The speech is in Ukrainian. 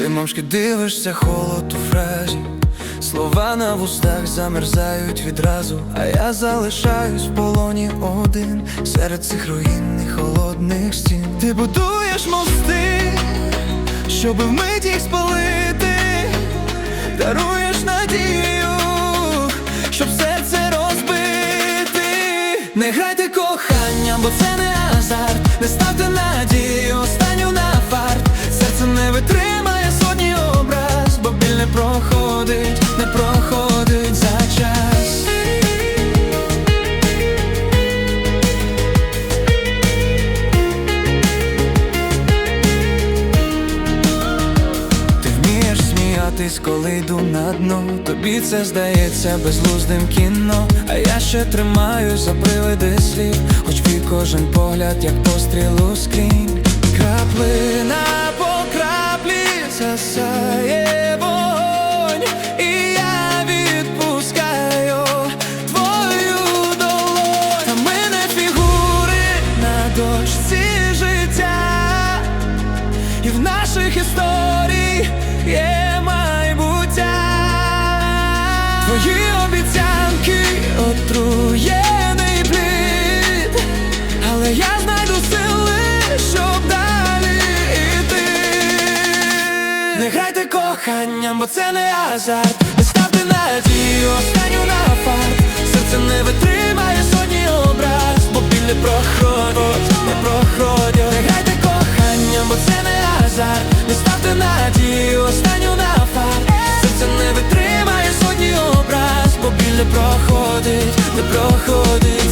Ти мовчки дивишся холод у фразі, слова на вустах замерзають відразу, а я залишаюсь в полоні один. Серед цих руїнних холодних стін. Ти будуєш мости, щоби вмить їх спалити, даруєш надію, щоб серце розбити. Не грайте коханням, бо це не азарт, не ставте надію, сміятись, коли йду на дно. Тобі це здається безглуздим кіно. А я ще тримаюсь за привиди слів. Хоч твій кожен погляд, як постріл у скрінь. Краплина по краплі засає І я відпускаю твою долонь. Та фігури на дошці життя. І в наших історій є Твої обіцянки отруєний плід, але я знайду сили, щоб далі йти. Не грайте коханням, бо це не азарт Не ставте надію, останню на фарт. Серце не витримає сотні образ Бо біль не проходить, не проходить Не грайте коханням, бо це не азарт dochody